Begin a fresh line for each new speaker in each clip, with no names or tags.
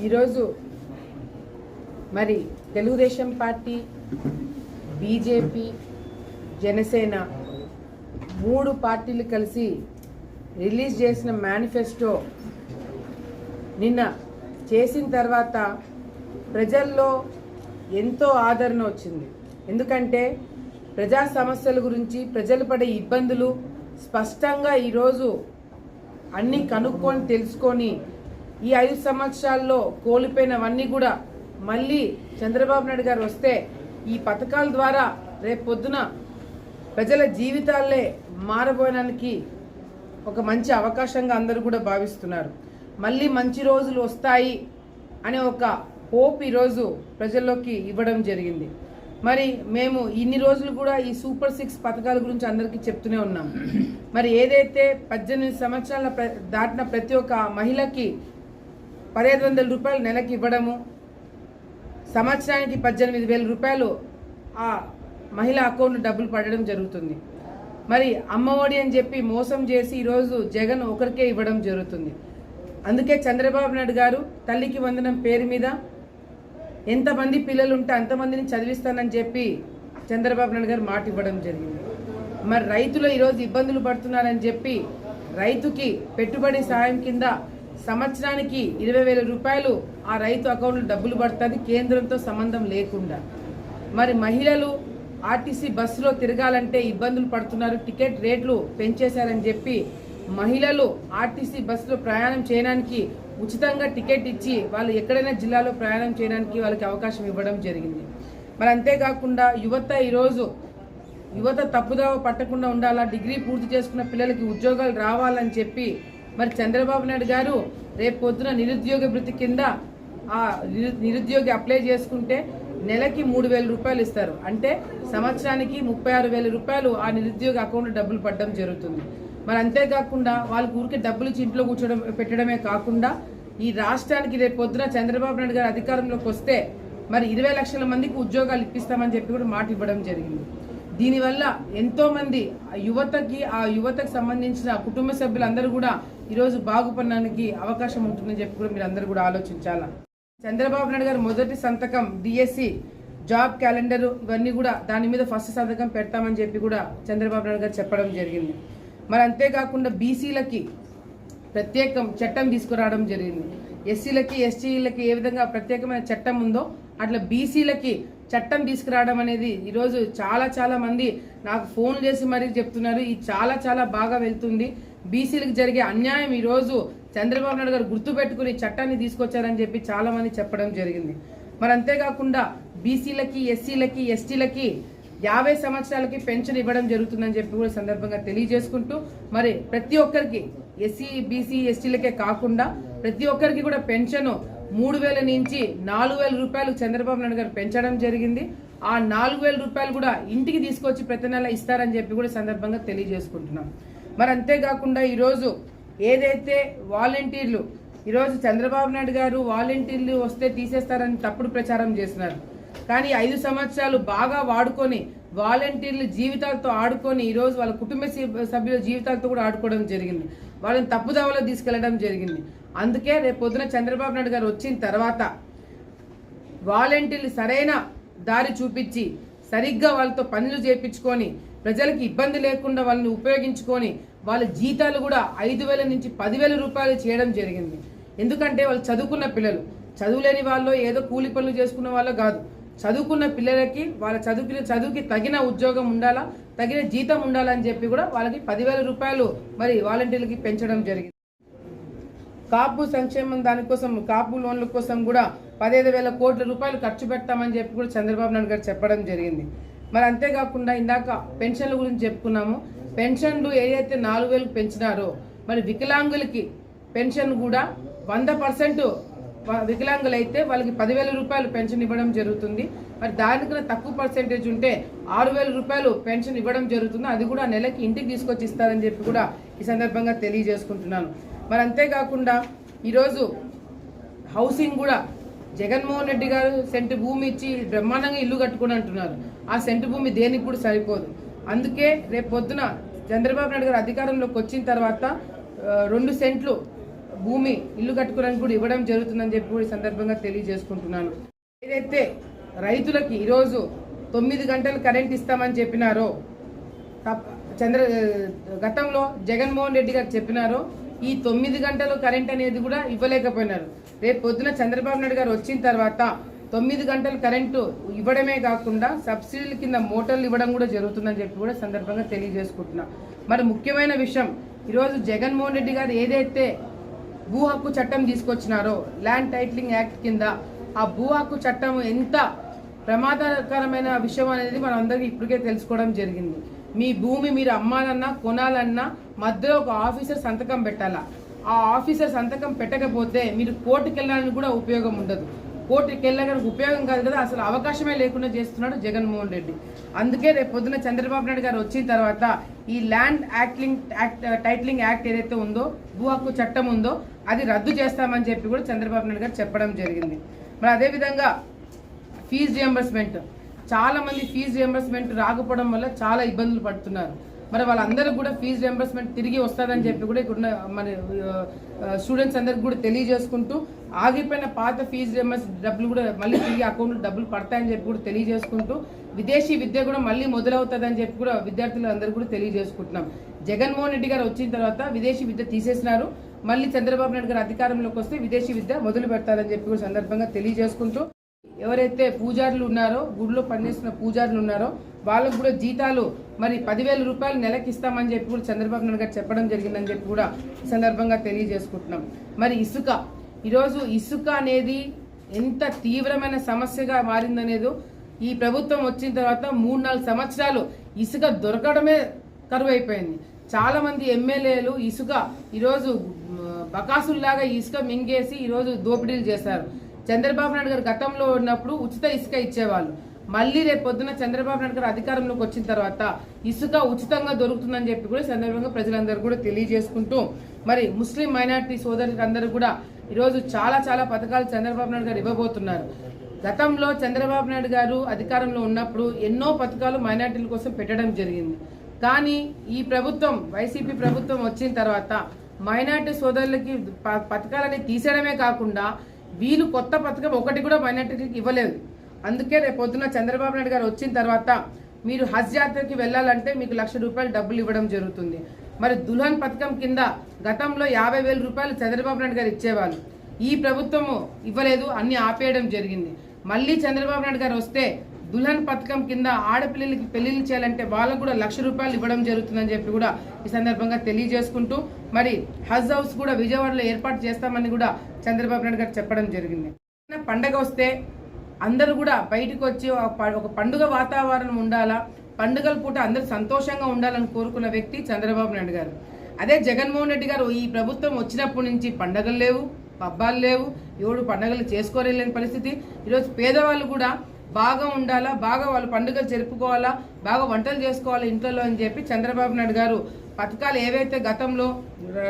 ఈరోజు మరి Telugu Desam party BJP Janasena మూడు పార్టీలు కలిసి రిలీజ్ చేసిన మేనిఫెస్టో నిన్న చేసిన తర్వాత ప్రజల్లో ఎంతో ఆదరణ వచ్చింది. ఎందుకంటే ప్రజా సమస్యల గురించి ప్రజలు పడే ఇబ్బందులు స్పష్టంగా ఈరోజు అన్నీ కనుక్కొని తెలుసుకొని ఈ ఐదు సంవత్సరాల్లో కోల్పోయినవన్నీ కూడా మళ్ళీ చంద్రబాబు నాయుడు గారు వస్తే ఈ పథకాల ద్వారా రేపు పొద్దున ప్రజల జీవితాలే మారబోయడానికి ఒక మంచి అవకాశంగా అందరూ కూడా భావిస్తున్నారు. మళ్ళీ మంచి రోజులు వస్తాయి అనే ఒక హోప్ ఈరోజు ప్రజల్లోకి ఇవ్వడం జరిగింది. మరి మేము ఇన్ని రోజులు కూడా ఈ సూపర్ సిక్స్ పథకాల గురించి అందరికీ చెప్తూనే ఉన్నాం. మరి ఏదైతే పద్దెనిమిది సంవత్సరాల ప్ర- దాటిన ప్రతి ఒక్క మహిళకి పదిహేను వందల రూపాయలు నెలకి ఇవ్వడము సంవత్సరానికి పద్దెనిమిది వేల రూపాయలు ఆ మహిళ అకౌంట్ డబ్బులు పడడం జరుగుతుంది. మరి అమ్మఒడి అని చెప్పి మోసం చేసి ఈరోజు జగన్ ఒకరికే ఇవ్వడం జరుగుతుంది. అందుకే చంద్రబాబు నాయుడు గారు తల్లికి వందనం పేరు మీద ఎంతమంది పిల్లలు ఉంటే అంతమందిని చదివిస్తానని చెప్పి చంద్రబాబు నాయుడు గారు మాట ఇవ్వడం జరిగింది. మరి రైతులు ఈరోజు ఇబ్బందులు పడుతున్నారని చెప్పి రైతుకి పెట్టుబడి సాయం కింద సంవత్సరానికి ఇరవై వేల రూపాయలు ఆ రైతు అకౌంట్లో డబ్బులు పడుతుంది కేంద్రంతో సంబంధం లేకుండా. మరి మహిళలు ఆర్టీసీ బస్సులో తిరగాలంటే ఇబ్బందులు పడుతున్నారు టికెట్ రేట్లు పెంచేశారని చెప్పి మహిళలు ఆర్టీసీ బస్సులో ప్రయాణం చేయడానికి ఉచితంగా టికెట్ ఇచ్చి వాళ్ళు ఎక్కడైనా జిల్లాలో ప్రయాణం చేయడానికి వాళ్ళకి అవకాశం ఇవ్వడం జరిగింది. మరి అంతేకాకుండా యువత ఈరోజు యువత తప్పుదావ పట్టకుండా ఉండాలా డిగ్రీ పూర్తి చేసుకున్న పిల్లలకి ఉద్యోగాలు రావాలని చెప్పి మరి చంద్రబాబు నాయుడు గారు రేపు పొద్దున నిరుద్యోగ వృత్తి కింద ఆ నిరు- నిరుద్యోగి అప్లై చేసుకుంటే నెలకి మూడు వేల రూపాయలు ఇస్తారు. అంటే సంవత్సరానికి ముప్పై ఆరు వేల రూపాయలు ఆ నిరుద్యోగ అకౌంట్ డబ్బులు పడడం జరుగుతుంది. మరి అంతేకాకుండా వాళ్ళ ఊరికే డబ్బులు ఇచ్చి ఇంట్లో కూర్చోడం పెట్టడమే కాకుండా ఈ రాష్ట్రానికి రేపు పొద్దున చంద్రబాబు నాయుడు గారు అధికారంలోకి వస్తే మరి ఇరవై లక్షల మందికి ఉద్యోగాలు ఇప్పిస్తామని చెప్పి కూడా మాట ఇవ్వడం జరిగింది. దీనివల్ల ఎంతోమంది యువతకి ఆ యువతకు సంబంధించిన కుటుంబ సభ్యులందరూ కూడా ఈరోజు బాగుపడడానికి అవకాశం ఉంటుందని చెప్పి కూడా మీరు అందరూ కూడా ఆలోచించాలా? చంద్రబాబు నాయుడు గారు మొదటి సంతకం డిఎస్సి జాబ్ క్యాలెండర్ ఇవన్నీ కూడా దాని మీద ఫస్ట్ సంతకం పెడతామని చెప్పి కూడా చంద్రబాబు నాయుడు గారు చెప్పడం జరిగింది. మరి అంతేకాకుండా బీసీలకి ప్రత్యేకం చట్టం తీసుకురావడం జరిగింది. ఎస్సీలకి ఎస్టీలకి ఏ విధంగా ప్రత్యేకమైన చట్టం ఉందో అట్లా బీసీలకి చట్టం తీసుకురావడం అనేది ఈరోజు చాలా చాలా మంది నాకు ఫోన్ చేసి మరీ చెప్తున్నారు. ఇది చాలా చాలా బాగా వెళ్తుంది. బీసీలకు జరిగే అన్యాయం ఈరోజు చంద్రబాబు నాయుడు గారు గుర్తుపెట్టుకుని చట్టాన్ని తీసుకొచ్చారని చెప్పి చాలా మంది చెప్పడం జరిగింది. మరి అంతేకాకుండా బీసీలకి ఎస్సీలకి ఎస్టీలకి యాభై సంవత్సరాలకి పెన్షన్ ఇవ్వడం జరుగుతుందని చెప్పి కూడా సందర్భంగా తెలియజేసుకుంటూ మరి ప్రతి ఒక్కరికి ఎస్సీ బీసీ ఎస్టీలకే కాకుండా ప్రతి ఒక్కరికి కూడా పెన్షన్ మూడు వేల నుంచి నాలుగు వేల రూపాయలు చంద్రబాబు నాయుడు గారు పెంచడం జరిగింది. ఆ నాలుగు వేల రూపాయలు కూడా ఇంటికి తీసుకొచ్చి ప్రతి నెల ఇస్తారని చెప్పి కూడా సందర్భంగా తెలియజేసుకుంటున్నాం. మరి అంతేకాకుండా ఈరోజు ఏదైతే వాలంటీర్లు ఈరోజు చంద్రబాబు నాయుడు గారు వాలంటీర్లు వస్తే తీసేస్తారని తప్పుడు ప్రచారం చేస్తున్నారు. కానీ ఐదు సంవత్సరాలు బాగా వాడుకొని వాలంటీర్లు జీవితాలతో ఆడుకొని ఈరోజు వాళ్ళ కుటుంబ సభ్యుల జీవితాలతో కూడా ఆడుకోవడం జరిగింది. వాళ్ళని తప్పుదావలో తీసుకెళ్ళడం జరిగింది. అందుకే రేపు పొద్దున చంద్రబాబు నాయుడు గారు వచ్చిన తర్వాత వాలంటీర్లు సరైన దారి చూపించి సరిగ్గా వాళ్ళతో పనులు చేపించుకొని ప్రజలకు ఇబ్బంది లేకుండా వాళ్ళని ఉపయోగించుకొని వాళ్ళ జీతాలు కూడా ఐదు వేల నుంచి పదివేల రూపాయలు చేయడం జరిగింది. ఎందుకంటే వాళ్ళు చదువుకున్న పిల్లలు. చదువులేని వాళ్ళు ఏదో కూలి పనులు చేసుకున్న వాళ్ళు కాదు. చదువుకున్న పిల్లలకి వాళ్ళ చదువుకి చదువుకి తగిన ఉద్యోగం ఉండాలా తగిన జీతం ఉండాలని చెప్పి కూడా వాళ్ళకి పదివేల రూపాయలు మరి వాలంటీర్లకి పెంచడం జరిగింది. కాపు సంక్షేమం దానికోసం కాపు లోన్ల కోసం కూడా పదిహేను వేల కోట్ల రూపాయలు ఖర్చు పెడతామని చెప్పి కూడా చంద్రబాబు నాయుడు గారు చెప్పడం జరిగింది. మరి అంతేకాకుండా ఇందాక పెన్షన్ల గురించి చెప్పుకున్నాము. పెన్షన్లు ఏదైతే నాలుగు వేలు పెంచినారో మరి వికలాంగులకి పెన్షన్ కూడా వంద పర్సెంట్ వికలాంగులు అయితే వాళ్ళకి పదివేల రూపాయలు పెన్షన్ ఇవ్వడం జరుగుతుంది. మరి దానికన్నా తక్కువ పర్సెంటేజ్ ఉంటే ఆరు వేల రూపాయలు పెన్షన్ ఇవ్వడం జరుగుతుంది. అది కూడా నెలకి ఇంటికి తీసుకొచ్చి ఇస్తారని చెప్పి కూడా ఈ సందర్భంగా తెలియజేసుకుంటున్నాను. మరి అంతేకాకుండా ఈరోజు హౌసింగ్ కూడా జగన్మోహన్ రెడ్డి గారు సెంటు భూమి ఇచ్చి బ్రహ్మాండంగా ఇల్లు కట్టుకుని అంటున్నారు. ఆ సెంటు భూమి దేనికి కూడా సరిపోదు. అందుకే రేపు పొద్దున చంద్రబాబు నాయుడు గారు అధికారంలోకి వచ్చిన తర్వాత రెండు సెంట్లు భూమి ఇల్లు కట్టుకోవడానికి కూడా ఇవ్వడం జరుగుతుందని చెప్పి కూడా సందర్భంగా తెలియజేసుకుంటున్నాను. ఏదైతే రైతులకి ఈరోజు తొమ్మిది గంటలు కరెంట్ ఇస్తామని చెప్పినారో తప్ప- చంద్ర గతంలో జగన్మోహన్ రెడ్డి గారు చెప్పినారో ఈ తొమ్మిది గంటలు కరెంట్ అనేది కూడా ఇవ్వలేకపోయినారు. రేపు పొద్దున చంద్రబాబు నాయుడు గారు వచ్చిన తర్వాత తొమ్మిది గంటలు కరెంటు ఇవ్వడమే కాకుండా సబ్సిడీల కింద మోటార్లు ఇవ్వడం కూడా జరుగుతుందని చెప్పి కూడా సందర్భంగా తెలియజేసుకుంటున్నా. మరి ముఖ్యమైన విషయం ఈరోజు జగన్మోహన్ రెడ్డి గారు ఏదైతే భూ హక్కు చట్టం తీసుకొచ్చినారో ల్యాండ్ టైటిలింగ్ యాక్ట్ కింద ఆ భూ హక్కు చట్టం ఎంత ప్రమాదకరమైన విషయం అనేది మనం అందరికీ ఇప్పటికే తెలుసుకోవడం జరిగింది. మీ భూమి మీరు అమ్మాలన్నా కొనాలన్నా మధ్యలో ఒక ఆఫీసర్ సంతకం పెట్టాలా? ఆ ఆఫీసర్ సంతకం పెట్టకపోతే మీరు కోర్టుకు వెళ్ళడానికి కూడా ఉపయోగం ఉండదు. కోర్టుకి వెళ్ళడానికి ఉపయోగం కాదు కదా అసలు అవకాశమే లేకుండా చేస్తున్నాడు జగన్మోహన్ రెడ్డి. అందుకే రేపు పొద్దున చంద్రబాబు నాయుడు గారు వచ్చిన తర్వాత ఈ land acting act titling act ఏదైతే ఉందో భూ హక్కు చట్టం ఉందో అది రద్దు చేస్తామని చెప్పి కూడా చంద్రబాబు నాయుడు గారు చెప్పడం జరిగింది. మరి అదేవిధంగా ఫీజు రియంబర్స్మెంట్. చాలా మంది ఫీజు రియంబర్స్మెంట్ రాకపోవడం వల్ల చాలా ఇబ్బందులు పడుతున్నారు. మరి వాళ్ళందరూ కూడా ఫీజు రియంబర్స్మెంట్ తిరిగి వస్తుందని చెప్పి కూడా ఇక్కడ మరి మన స్టూడెంట్స్ అందరికి కూడా తెలియజేసుకుంటూ ఆగిపోయిన పాత ఫీజు రియంబర్స్ డబ్బులు కూడా మళ్ళీ తిరిగి అకౌంట్లో డబ్బులు పడతాయని చెప్పి కూడా తెలియజేసుకుంటూ విదేశీ విద్య కూడా మళ్ళీ మొదలవుతుందని చెప్పి కూడా విద్యార్థులు అందరూ కూడా తెలియజేసుకుంటున్నాం. జగన్మోహన్ రెడ్డి గారు వచ్చిన తర్వాత విదేశీ విద్య తీసేసినారు. మళ్ళీ చంద్రబాబు నాయుడు గారు అధికారంలోకి వస్తే విదేశీ విద్య మొదలు పెడతారని చెప్పి కూడా సందర్భంగా తెలియజేసుకుంటూ ఎవరైతే పూజారులు ఉన్నారో గుడిలో పనిచేస్తున్న పూజారులు ఉన్నారో వాళ్ళకు కూడా జీతాలు మరి పదివేల రూపాయలు నెలకి ఇస్తామని చెప్పి కూడా చంద్రబాబు నాయుడు గారు చెప్పడం జరిగిందని చెప్పి కూడా ఈ సందర్భంగా తెలియజేసుకుంటున్నాం. మరి ఇసుక ఈరోజు ఇసుక అనేది ఎంత తీవ్రమైన సమస్యగా మారిందనేది ఈ ప్రభుత్వం వచ్చిన తర్వాత మూడు నాలుగు సంవత్సరాలు ఇసుక దొరకడమే కరువైపోయింది. అయిపోయింది చాలామంది ఎమ్మెల్యేలు ఇసుక ఈరోజు బకాసుల్లాగా ఇసుక మింగేసి ఈరోజు దోపిడీలు చేశారు. చంద్రబాబు నాయుడు గారు గతంలో ఉన్నప్పుడు ఉచిత ఇసుక ఇచ్చేవాళ్ళు. మళ్ళీ రేపు పొద్దున చంద్రబాబు నాయుడు గారు అధికారంలోకి వచ్చిన తర్వాత ఇసుక ఉచితంగా దొరుకుతుందని చెప్పి కూడా సందర్భంగా ప్రజలందరూ కూడా తెలియజేసుకుంటూ మరి ముస్లిం మైనార్టీ సోదరులందరూ కూడా ఈరోజు చాలా చాలా పథకాలు చంద్రబాబు నాయుడు గారు ఇవ్వబోతున్నారు. గతంలో చంద్రబాబు నాయుడు గారు అధికారంలో ఉన్నప్పుడు ఎన్నో పథకాలు మైనార్టీల కోసం పెట్టడం జరిగింది. కానీ ఈ ప్రభుత్వం వైసీపీ ప్రభుత్వం వచ్చిన తర్వాత మైనార్టీ సోదరులకి ప- పథకాలని తీసేయడమే కాకుండా వీళ్ళు కొత్త పథకం ఒకటి కూడా మైనార్టీలకు ఇవ్వలేదు. అందుకే రేపు పొద్దున చంద్రబాబు నాయుడు గారు వచ్చిన తర్వాత మీరు హజ్ యాత్రకి వెళ్ళాలంటే మీకు లక్ష రూపాయలు డబ్బులు ఇవ్వడం జరుగుతుంది. మరి దుల్హన్ పథకం కింద గతంలో యాభై వేల రూపాయలు చంద్రబాబు నాయుడు గారు ఇచ్చేవాళ్ళు. ఈ ప్రభుత్వము ఇవ్వలేదు అన్ని ఆపేయడం జరిగింది. మళ్ళీ చంద్రబాబు నాయుడు గారు వస్తే దుల్హన్ పథకం కింద ఆడపిల్లలకి పెళ్ళిళ్ళు చేయాలంటే వాళ్ళకు కూడా లక్ష రూపాయలు ఇవ్వడం జరుగుతుందని చెప్పి కూడా ఈ సందర్భంగా తెలియజేసుకుంటూ మరి హజ్ హౌస్ కూడా విజయవాడలో ఏర్పాటు చేస్తామని కూడా చంద్రబాబు నాయుడు గారు చెప్పడం జరిగింది. పండగ వస్తే అందరూ కూడా బయటకు వచ్చి ఒక ఒక పండుగ వాతావరణం ఉండాలా? పండుగల పూట అందరూ సంతోషంగా ఉండాలని కోరుకున్న వ్యక్తి చంద్రబాబు నాయుడు గారు. అదే జగన్మోహన్ రెడ్డి గారు ఈ ప్రభుత్వం వచ్చినప్పటి నుంచి పండగలు లేవు పబ్బాలు లేవు ఎవడు పండగలు చేసుకోలేని పరిస్థితి. ఈరోజు పేదవాళ్ళు కూడా బాగా ఉండాలా? బాగా వాళ్ళు పండుగలు జరుపుకోవాలా? బాగా వంటలు చేసుకోవాలి ఇంట్లో అని చెప్పి చంద్రబాబు నాయుడు గారు పథకాలు ఏవైతే గతంలో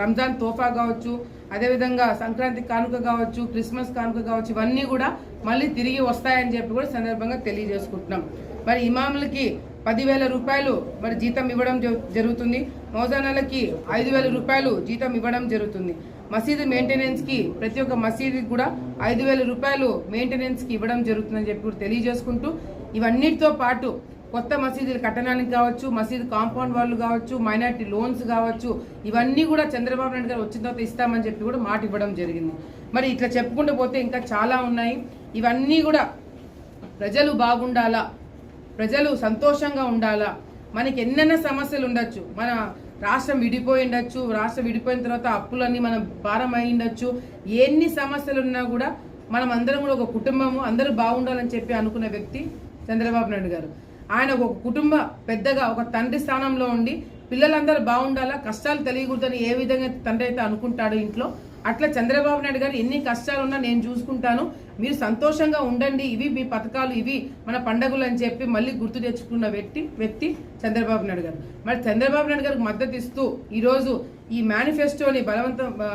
రంజాన్ తోఫా కావచ్చు అదేవిధంగా సంక్రాంతి కానుక కావచ్చు క్రిస్మస్ కానుక కావచ్చు ఇవన్నీ కూడా మళ్ళీ తిరిగి వస్తాయని చెప్పి కూడా సందర్భంగా తెలియజేసుకుంటున్నాం. మరి ఇమాములకి పదివేల రూపాయలు మరి జీతం ఇవ్వడం జరుగుతుంది. మౌజానాలకి ఐదు వేల రూపాయలు జీతం ఇవ్వడం జరుగుతుంది. మసీదు మెయింటెనెన్స్కి ప్రతి ఒక్క మసీదుకి కూడా ఐదు వేల రూపాయలు మెయింటెనెన్స్కి ఇవ్వడం జరుగుతుందని చెప్పి కూడా తెలియజేసుకుంటూ ఇవన్నిటితో పాటు కొత్త మసీదులు కట్టడానికి కావచ్చు మసీదు కాంపౌండ్ వాళ్ళు కావచ్చు మైనార్టీ లోన్స్ కావచ్చు ఇవన్నీ కూడా చంద్రబాబు నాయుడు గారు వచ్చిన తర్వాత ఇస్తామని చెప్పి కూడా మాట ఇవ్వడం జరిగింది. మరి ఇట్లా చెప్పుకుంటూ పోతే ఇంకా చాలా ఉన్నాయి. ఇవన్నీ కూడా ప్రజలు బాగుండాలా? ప్రజలు సంతోషంగా ఉండాలా? మనకి ఎన్నెన్న సమస్యలు ఉండొచ్చు. మన రాష్ట్రం విడిపోయి ఉండొచ్చు రాష్ట్రం విడిపోయిన తర్వాత అప్పులన్నీ మనం భారం అయి ఉండొచ్చు. ఎన్ని సమస్యలు ఉన్నా కూడా మనం అందరం కూడా ఒక కుటుంబము అందరూ బాగుండాలని చెప్పి అనుకున్న వ్యక్తి చంద్రబాబు నాయుడు గారు. ఆయన ఒక కుటుంబ పెద్దగా ఒక తండ్రి స్థానంలో ఉండి పిల్లలందరూ బాగుండాలా కష్టాలు తెలియకూడదని ఏ విధంగా తండ్రి అయితే అనుకుంటాడు ఇంట్లో అట్లా చంద్రబాబు నాయుడు గారు ఎన్ని కష్టాలున్నా నేను చూసుకుంటాను. మీరు సంతోషంగా ఉండండి. ఇవి మీ పథకాలు ఇవి మన పండగలు అని చెప్పి మళ్ళీ గుర్తు తెచ్చుకున్న వ్యక్తి వ్యక్తి చంద్రబాబు నాయుడు గారు. మరి చంద్రబాబు నాయుడు గారికి మద్దతు ఇస్తూ ఈరోజు ఈ మేనిఫెస్టోని బలవంతం ఆ,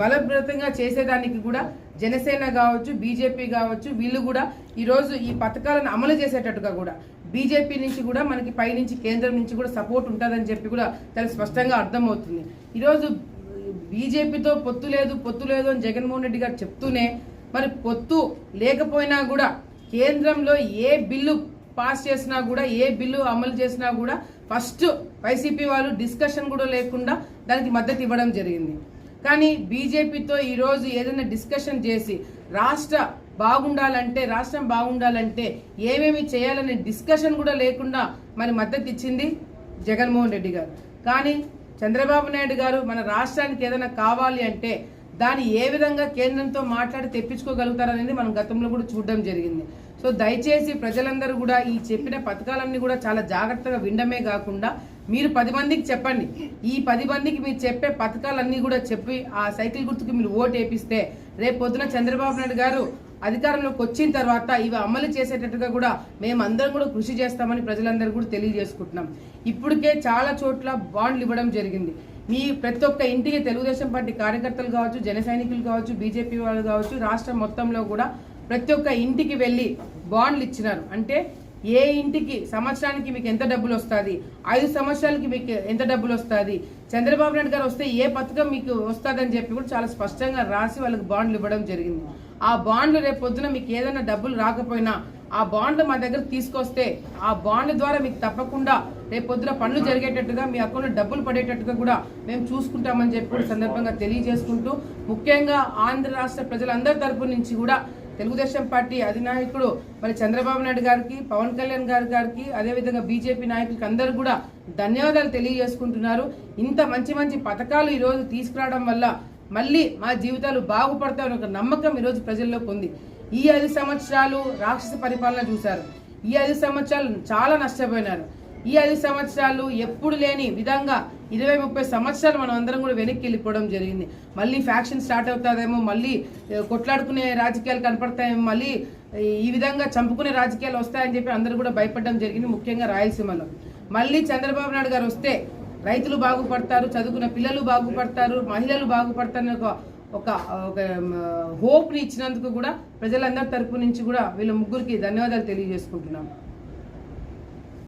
బలప్రదంగా చేసేదానికి కూడా జనసేన కావచ్చు బీజేపీ కావచ్చు వీళ్ళు కూడా ఈరోజు ఈ పథకాలను అమలు చేసేటట్టుగా కూడా బీజేపీ నుంచి కూడా మనకి పైనుంచి కేంద్రం నుంచి కూడా సపోర్ట్ ఉంటుందని చెప్పి కూడా చాలా స్పష్టంగా అర్థమవుతుంది. ఈరోజు బీజేపీతో పొత్తు లేదు పొత్తు లేదు అని జగన్మోహన్ రెడ్డి గారు చెప్తూనే మరి పొత్తు లేకపోయినా కూడా కేంద్రంలో ఏ బిల్లు పాస్ చేసినా కూడా ఏ బిల్లు అమలు చేసినా కూడా ఫస్ట్ వైసీపీ వాళ్ళు డిస్కషన్ కూడా లేకుండా దానికి మద్దతు ఇవ్వడం జరిగింది. కానీ బీజేపీతో ఈరోజు ఏదైనా డిస్కషన్ చేసి రాష్ట్ర బాగుండాలంటే రాష్ట్రం బాగుండాలంటే ఏమేమి చేయాలనే డిస్కషన్ కూడా లేకుండా మరి మద్దతు ఇచ్చింది జగన్మోహన్ రెడ్డి గారు. కానీ చంద్రబాబు నాయుడు గారు మన రాష్ట్రానికి ఏదైనా కావాలి అంటే దాన్ని ఏ విధంగా కేంద్రంతో మాట్లాడి తెప్పించుకోగలుగుతారనేది మనం గతంలో కూడా చూడడం జరిగింది. సో దయచేసి ప్రజలందరూ కూడా ఈ చెప్పిన పథకాలన్నీ కూడా చాలా జాగ్రత్తగా వినడమే కాకుండా మీరు పది మందికి చెప్పండి. ఈ పది మందికి మీరు చెప్పే పథకాలన్నీ కూడా చెప్పి ఆ సైకిల్ గుర్తుకు మీరు ఓటు వేపిస్తే రేపు పొద్దున చంద్రబాబు నాయుడు గారు అధికారంలోకి వచ్చిన తర్వాత ఇవి అమలు చేసేటట్టుగా కూడా మేమందరం కూడా కృషి చేస్తామని ప్రజలందరూ కూడా తెలియజేసుకుంటున్నాం. ఇప్పటికే చాలా చోట్ల బాండ్లు ఇవ్వడం జరిగింది. మీ ప్రతి ఒక్క ఇంటికి తెలుగుదేశం పార్టీ కార్యకర్తలు కావచ్చు జన సైనికులు కావచ్చు బీజేపీ వాళ్ళు కావచ్చు రాష్ట్రం మొత్తంలో కూడా ప్రతి ఒక్క ఇంటికి వెళ్ళి బాండ్లు ఇచ్చినారు. అంటే ఏ ఇంటికి సంవత్సరానికి మీకు ఎంత డబ్బులు వస్తుంది? ఐదు సంవత్సరాలకి మీకు ఎంత డబ్బులు వస్తుంది? చంద్రబాబు నాయుడు గారు వస్తే ఏ పథకం మీకు వస్తుందని చెప్పి కూడా చాలా స్పష్టంగా రాసి వాళ్ళకి బాండ్లు ఇవ్వడం జరిగింది. ఆ బాండ్లు రేపు పొద్దున మీకు ఏదైనా డబ్బులు రాకపోయినా ఆ బాండ్లు మా దగ్గర తీసుకొస్తే ఆ బాండ్ల ద్వారా మీకు తప్పకుండా రేపు పొద్దున పనులు జరిగేటట్టుగా మీ అకౌంట్లో డబ్బులు పడేటట్టుగా కూడా మేము చూసుకుంటామని చెప్పి కూడా సందర్భంగా తెలియజేసుకుంటూ ముఖ్యంగా ఆంధ్ర రాష్ట్ర ప్రజలందరి తరపు నుంచి కూడా తెలుగుదేశం పార్టీ అధినాయకుడు మరి చంద్రబాబు నాయుడు గారికి పవన్ కళ్యాణ్ గారి గారికి అదేవిధంగా బీజేపీ నాయకులకి అందరూ కూడా ధన్యవాదాలు తెలియజేసుకుంటున్నారు. ఇంత మంచి మంచి పథకాలు ఈరోజు తీసుకురావడం వల్ల మళ్ళీ మా జీవితాలు బాగుపడతాయని ఒక నమ్మకం ఈరోజు ప్రజల్లోకి ఉంది ఈ ఐదు సంవత్సరాలు రాక్షస పరిపాలన చూశారు. ఈ ఐదు సంవత్సరాలు చాలా నష్టపోయినారు. ఈ ఐదు సంవత్సరాలు ఎప్పుడు లేని విధంగా ఇరవై ముప్పై సంవత్సరాలు మనం అందరం కూడా వెనక్కి వెళ్ళిపోవడం జరిగింది. మళ్ళీ ఫ్యాక్షన్ స్టార్ట్ అవుతుందేమో మళ్ళీ కొట్లాడుకునే రాజకీయాలు కనపడతాయేమో మళ్ళీ ఈ విధంగా చంపుకునే రాజకీయాలు వస్తాయని చెప్పి అందరూ కూడా భయపడడం జరిగింది ముఖ్యంగా రాయలసీమలో. మళ్ళీ చంద్రబాబు నాయుడు గారు వస్తే రైతులు బాగుపడతారు చదువుకున్న పిల్లలు బాగుపడతారు మహిళలు బాగుపడతారని ఒక ఒక ఒక హోప్ని ఇచ్చినందుకు కూడా ప్రజలందరి తరపు నుంచి కూడా వీళ్ళ ముగ్గురికి ధన్యవాదాలు తెలియజేసుకుంటున్నాం.